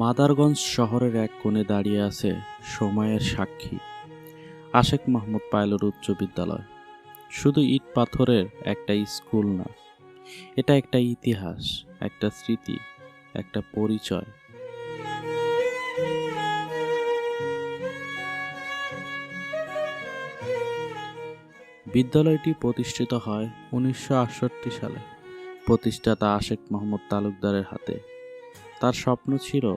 মাদারগঞ্জ শহরের এক কোণে দাঁড়িয়ে আছে সময়ের সাক্ষী, আশেক মাহমুদ পাইলট উচ্চ বিদ্যালয়। শুধু ইট পাথরের একটা স্কুল না, এটা একটা ইতিহাস, একটা স্মৃতি, একটা পরিচয়। বিদ্যালয়টি প্রতিষ্ঠিত হয় উনিশশো আটষট্টি সালে। প্রতিষ্ঠাতা আশেক মোহাম্মদ তালুকদারের হাতে। তার স্বপ্ন ছিল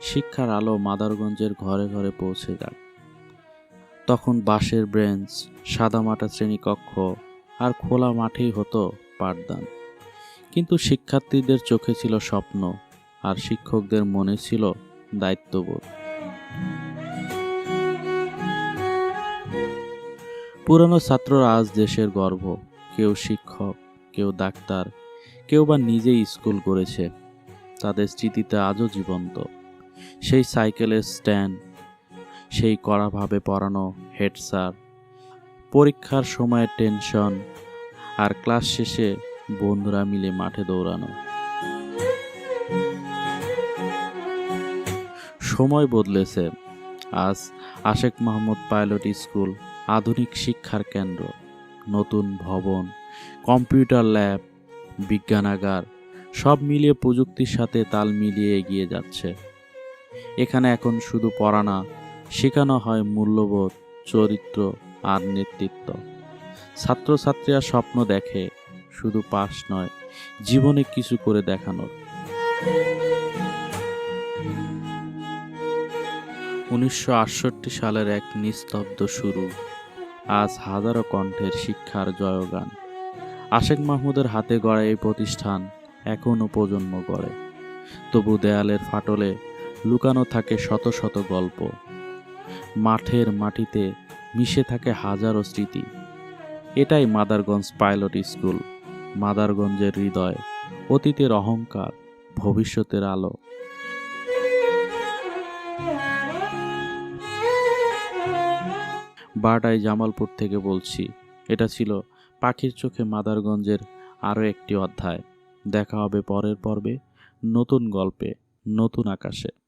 শিক্ষার আলো মাদারগঞ্জের ঘরে ঘরে পৌঁছে যাক। তখন বাঁশের ব্রেঞ্চ সাদামাটা শ্রেণীকক্ষ আর খোলা মাঠেই হতো পাঠদান। কিন্তু শিক্ষার্থীদের চোখে ছিল স্বপ্ন আর শিক্ষকদের মনে ছিল দায়িত্ববোধ। পুরনো ছাত্ররা আজ দেশের গর্ব। কেউ শিক্ষক, কেউ ডাক্তার, কেউ বা নিজেই স্কুল করেছে। তাদের স্মৃতিতে আজও জীবন্ত। সেই সাইকেলের স্ট্যান্ড, সেই কড়াভাবে পড়ানো হেড স্যার, পরীক্ষার সময়ের টেনশন, আর ক্লাস শেষে বন্ধুরা মিলে মাঠে দৌড়ানো। সময় বদলেছে। আজ আশেক মাহমুদ পাইলট স্কুল আধুনিক শিক্ষার কেন্দ্র, নতুন ভবন, কম্পিউটার ল্যাব, বিজ্ঞানাগার সব মিলিয়ে প্রযুক্তির সাথে তাল মিলিয়ে এগিয়ে যাচ্ছে। এখানে এখন শুধু পড়া না, শেখানো হয় মূল্যবোধ, চরিত্র আর নেতৃত্ব। ছাত্রছাত্রীরা স্বপ্ন দেখে, শুধু পাস নয়, জীবনে কিছু করে দেখানোর। উনিশশো আটষট্টি সালের এক নিস্তব্ধ শুরু। আজ হাজারো কণ্ঠের শিক্ষার জয়গান। আশেক মাহমুদের হাতে গড়া এই প্রতিষ্ঠান এখনও প্রজন্ম গড়ে। তবু দেয়ালের ফাটলে লুকানো থাকে শত শত গল্প। মাঠের মাটিতে মিশে থাকে হাজারো স্মৃতি। এটাই মাদারগঞ্জ পাইলট স্কুল, মাদারগঞ্জের হৃদয়, অতীতের অহংকার, ভবিষ্যতের আলো। বারটায় জামালপুর থেকে বলছি, এটা ছিল পাখির চোখে মাদারগঞ্জের আরও একটি অধ্যায়। দেখা হবে পরের পর্বে নতুন গল্পে নতুন আকাশে।